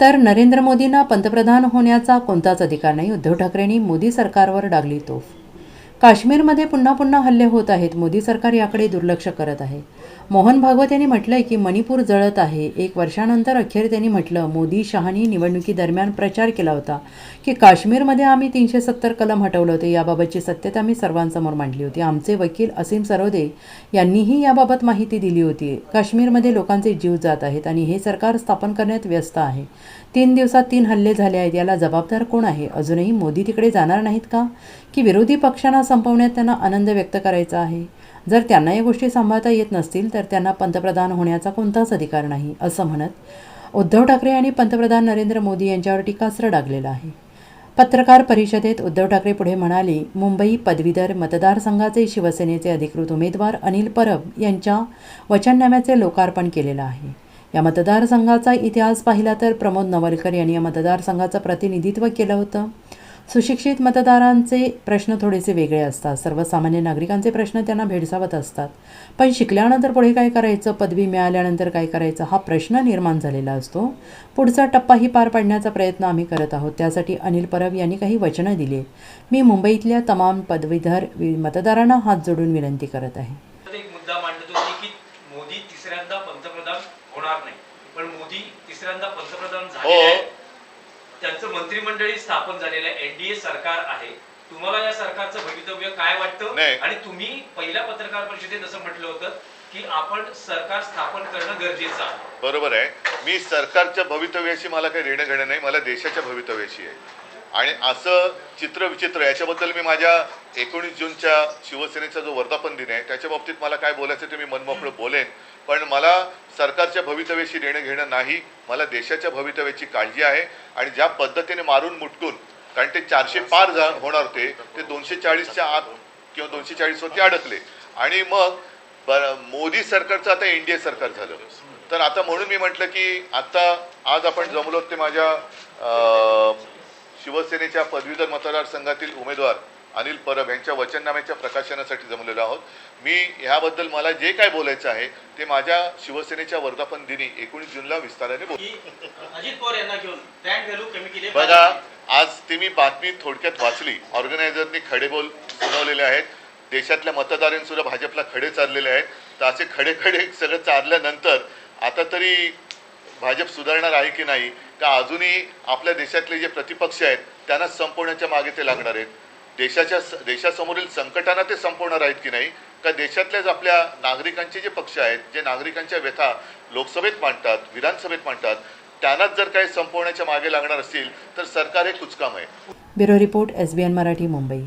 तर नरेंद्र मोदींना पंतप्रधान होण्याचा कोणताच अधिकार नाही. उद्धव ठाकरेंनी मोदी सरकारवर डागली तोफ काश्मीरमध्ये पुन्हा पुन्हा हल्ले होत आहेत. मोदी सरकार याकडे दुर्लक्ष करत आहे. मोहन भागवत यांनी म्हटलंय की मणिपूर जळत आहे. एक वर्षानंतर अखेर त्यांनी म्हटलं मोदी शहानी निवडणुकीदरम्यान प्रचार केला होता की काश्मीरमध्ये आम्ही तीनशे सत्तर कलम हटवलं होते. याबाबतची सत्यता मी सर्वांसमोर मांडली होती. आमचे वकील असीम सरोदे यांनीही याबाबत माहिती दिली होती. काश्मीरमध्ये लोकांचे जीव जात आहेत आणि हे सरकार स्थापन करण्यात व्यस्त आहे. तीन दिवसात तीन हल्ले झाले आहेत. याला जबाबदार कोण आहे? अजूनही मोदी तिकडे जाणार नाहीत का? की विरोधी पक्षांना संपवण्यात त्यांना आनंद व्यक्त करायचा आहे. जर त्यांना या गोष्टी सांभाळता येत नसतील तर त्यांना पंतप्रधान होण्याचा कोणताच अधिकार नाही असं म्हणत उद्धव ठाकरे आणि पंतप्रधान नरेंद्र मोदी यांच्यावर टीकास्त्र डागलेलं आहे. पत्रकार परिषदेत उद्धव ठाकरे पुढे म्हणाले मुंबई पदवीधर मतदारसंघाचे शिवसेनेचे अधिकृत उमेदवार अनिल परब यांच्या वचननाम्याचे लोकार्पण केलेलं आहे. या मतदारसंघाचा इतिहास पाहिला तर प्रमोद नवलकर यांनी या मतदारसंघाचं प्रतिनिधित्व केलं होतं. सुशिक्षित मतदारांचे प्रश्न थोडेसे वेगळे असतात. सर्वसामान्य नागरिकांचे प्रश्न त्यांना भेडसावत असतात. पण शिकल्यानंतर पुढे काय करायचं? पदवी मिळाल्यानंतर काय करायचं? हा प्रश्न निर्माण झालेला असतो. पुढचा टप्पाही पार पाडण्याचा प्रयत्न आम्ही करत आहोत. त्यासाठी अनिल परब यांनी काही वचनं दिली. मी मुंबईतल्या तमाम पदवीधर मतदारांना हात जोडून विनंती करत आहे. तर एक मुद्दा मांडत होती की मोदी तिसऱ्यांदा पंतप्रधान होणार नाही. पण मोदी तिसऱ्यांदा पंतप्रधान झालेले हो. आहेत. त्यांचं मंत्रिमंडळी स्थापन झालेलं एनडीए सरकार आहे. तुम्हाला या सरकारचं भवितव्य काय वाटतं. आणि तुम्ही पहिल्या पत्रकार परिषदेत असं म्हटलं होतं की आपण सरकार स्थापन करणं गरजेचं आहे. बरोबर आहे. मी सरकारच्या भवितव्याशी मला काही देणं घेणं नाही. मला देशाच्या भवितव्याशी आहे. आणि असं चित्र विचित्र याच्याबद्दल मी माझ्या एकोणीस जूनच्या शिवसेनेचा जो वर्धापन दिन आहे त्याच्या बाबतीत मला काय बोलायचं ते मी मनमोकळं बोलेन. पण मला सरकारच्या भवितव्याशी देणं घेणं नाही मला देशाच्या भवितव्याची काळजी आहे आणि ज्या पद्धतीने मारून मुटकून कारण ते चारशे पार जा होणार होते ते दोनशे चाळीसच्या आत किंवा दोनशे चाळीसवरती अडकले. आणि मग मोदी सरकारचं आता एनडीए सरकार झालं. तर आता म्हणून मी म्हटलं की आता आज आपण जमलो ते माझ्या शिवसेनेच्या पदवीधर मतदारसंघातील उमेदवार अनिल परब यांच्या वचननाम्याच्या प्रकाशनासाठी जमलेलो आहोत. मी ह्याबद्दल मला जे काय बोलायचं आहे ते माझ्या शिवसेनेच्या वर्धापन दिनी एकोणीस जूनला विस्ताराने बोल की अजित पवार यांना घेऊन ब्रँड व्हॅल्यू कमी केली आहे. बघा आज ती मी बातमी थोडक्यात वाचली. ऑर्गनायझरनी खडे बोल सुनावलेले आहेत. देशातल्या मतदारांनी सुद्धा भाजपला खडे चाललेले आहेत. तर असे खडे खडे सगळं चालल्यानंतर आता तरी भाजप सुधारणार आहे की नाही का अजूनही आपल्या देशातले जे प्रतिपक्ष आहेत त्यांना संपवण्याच्या मागे ते लागणार आहेत? देशाच्या देशासमोरील संकटांना ते संपवणार आहेत की नाही? का देशातल्याच आपल्या नागरिकांचे जे पक्ष आहेत जे नागरिकांच्या व्यथा लोकसभेत मांडतात विधानसभेत मांडतात त्यांनाच जर काही संपवण्याच्या मागे लागणार असतील तर सरकार हे कुचकाम आहे. Bureau report S B N Marathi Mumbai.